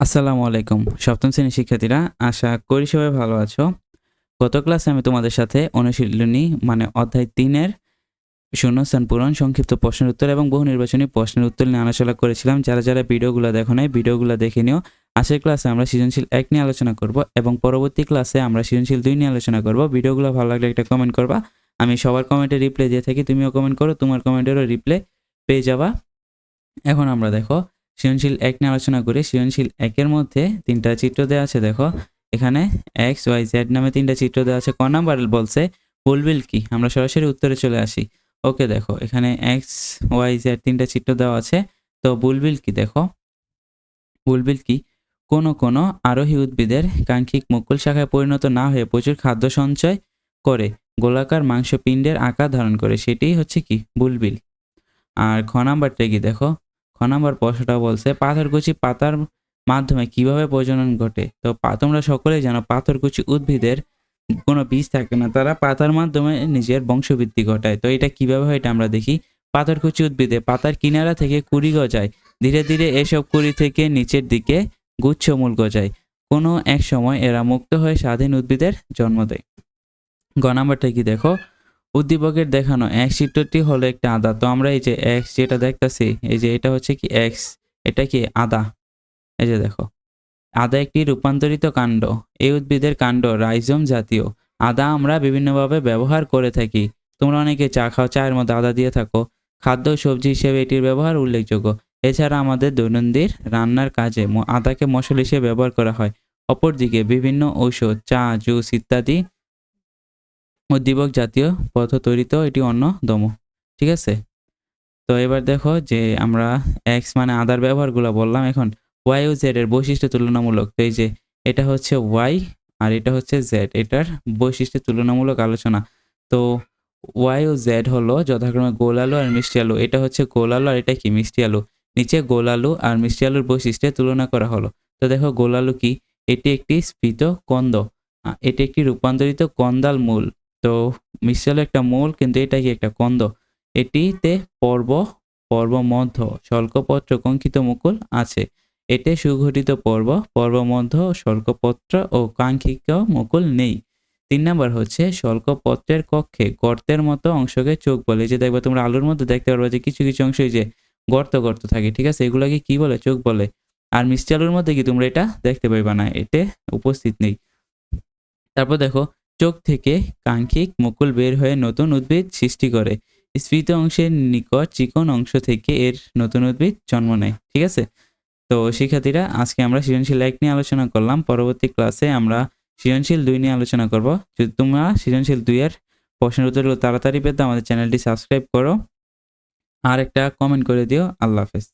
আসসালামু আলাইকুম। সপ্তম শ্রেণির শিক্ষার্থীরা, আশা করি সবাই ভালো আছো। গত ক্লাসে আমি তোমাদের সাথে অনুশীলনী মানে অধ্যায় তিনের শূন্যস্থান পূরণ, সংক্ষিপ্ত প্রশ্নের উত্তর এবং বহু নির্বাচনী প্রশ্নের উত্তর নিয়ে আলোচনা করেছিলাম। যারা যারা ভিডিওগুলো দেখো নাই, ভিডিওগুলো দেখে নিও। আজকের ক্লাসে আমরা সৃজনশীল এক নিয়ে আলোচনা করব এবং পরবর্তী ক্লাসে আমরা সৃজনশীল দুই নিয়ে আলোচনা করব। ভিডিওগুলো ভালো লাগলে একটা কমেন্ট করবা। আমি সবার কমেন্টে রিপ্লাই দিয়ে থাকি, তুমিও কমেন্ট করো, তোমার কমেন্টেরও রিপ্লাই পেয়ে যাবা। এখন আমরা দেখো সৃজনশীল এক নিয়ে আলোচনা করি। সৃজনশীল একের মধ্যে তিনটা চিত্র দেওয়া আছে, দেখো। এখানে এক্স, ওয়াই, জেড নামে তিনটা চিত্র দেওয়া আছে। ক নাম্বার বলছে বুলবিল কি? আমরা সরাসরি উত্তরে চলে আসি। ওকে, দেখো, এখানে এক্স, ওয়াই, জেড তিনটা চিত্র দেওয়া আছে। তো বুলবিল কি, দেখো? বুলবিল কি? কোনো কোনো আরোহী উদ্ভিদের কাঙ্ক্ষিক মুকুল শাখায় পরিণত না হয়ে প্রচুর খাদ্য সঞ্চয় করে গোলাকার মাংসপিণ্ডের আকার ধারণ করে সেটাই হচ্ছে কি? বুলবিল আর খ নাম্বারটা কি, দেখো? খ নম্বর প্রশ্নটা বলছে পাথরকুচি পাতার মাধ্যমে কীভাবে প্রজনন ঘটে? তো তোমরা সকলেই জানো পাথরকুচি উদ্ভিদের কোনো বীজ থাকে না, তারা পাতার মাধ্যমে নিজের বংশবৃদ্ধি ঘটায়। তো এটা কীভাবে হয় এটা আমরা দেখি। পাথরকুচি উদ্ভিদে পাতার কিনারা থেকে কুড়ি গজায়। ধীরে ধীরে এসব কুড়ি থেকে নিচের দিকে গুচ্ছমূল গজায়। কোনো এক সময় এরা মুক্ত হয়ে স্বাধীন উদ্ভিদের জন্ম দেয়। গ নাম্বারটা কি দেখো? উদ্দীপকের দেখানো এক চিত্রটি হলো একটা আদা। তো আমরা এই যে এক্স যেটা দেখতাছি, এই যে এটা হচ্ছে কি এক্স এটা কি আদা? এই যে দেখো। আদা একটি রূপান্তরিত কাণ্ড। এই উদ্ভিদের কাণ্ড রাইজোম জাতীয়। আদা আমরা বিভিন্নভাবে ব্যবহার করে থাকি। তোমরা অনেকে চা খাও, চায়ের মধ্যে আদা দিয়ে থাকো। খাদ্য সবজি হিসেবে এটির ব্যবহার উল্লেখযোগ্য। এছাড়া আমাদের দৈনন্দিন রান্নার কাজে আদাকে মশলা হিসেবে ব্যবহার করা হয়। অপরদিকে বিভিন্ন ঔষধ, চা, জুস ইত্যাদি উদ্দীপক জাতীয় পদার্থ তৈরিতেও এটি অন্যতম ঠিক আছে? তো এবার দেখো যে আমরা এক্স মানে আদার ব্যবহারগুলো বললাম এখন। ওয়াই ও জেড এর বৈশিষ্ট্য তুলনামূলক। তো এই যে এটা হচ্ছে ওয়াই আর এটা হচ্ছে জেড এটার বৈশিষ্ট্য তুলনামূলক আলোচনা। তো ওয়াই ও জেড হলো যথাক্রমে গোল আলু আর মিষ্টি আলু এটা হচ্ছে গোল আলু আর এটা কি? মিষ্টি আলু নিচে গোল আলু আর মিষ্টি আলুর বৈশিষ্ট্যে তুলনা করা হলো। তো দেখো গোল আলু কি? এটি একটি স্ফীত কন্দ। এটি একটি রূপান্তরিত কন্দাল মূল তো আলু একটা মূল, কিন্তু এটা কি একটা কন্দ? এটিতে পর্ব পর্ব মধ্য স্বল্পপত্র, কঙ্কিত মুকুল আছে। এতে সুঘটিত পর্ব পর্ব মধ্য স্বল্পপত্র ও কাঙ্ক্ষিত মুকুল নেই। তিন নাম্বার হচ্ছে, স্বল্পপত্রের কক্ষে গর্তের মতো অংশকে চোখ বলে। যে দেখবে তোমরা আলুর মধ্যে দেখতে পারবে যে কিছু কিছু অংশ যে গর্ত গর্ত থাকে, ঠিক আছে? এগুলোকে কি বলে? চোখ বলে। আর মিষ্টি আলুর মধ্যে কি তোমরা এটা দেখতে পাইবা না? এতে উপস্থিত নেই। তারপর দেখো চোখ থেকে কাঙ্ক্ষিক মুকুল বের হয়ে নতুন উদ্ভিদ সৃষ্টি করে। স্ফীত অংশের নিকট চিকন অংশ থেকে এর নতুন উদ্ভিদ জন্ম নেয়, ঠিক আছে? তো শিক্ষার্থীরা, আজকে আমরা সৃজনশীল এক নিয়ে আলোচনা করলাম। পরবর্তী ক্লাসে আমরা সৃজনশীল দুই নিয়ে আলোচনা করব। যদি তোমরা সৃজনশীল দুইয়ের প্রশ্নের উত্তরগুলো তাড়াতাড়ি পেতে আমাদের চ্যানেলটি সাবস্ক্রাইব করো। আর একটা কমেন্ট করে দিও। আল্লাহ হাফেজ।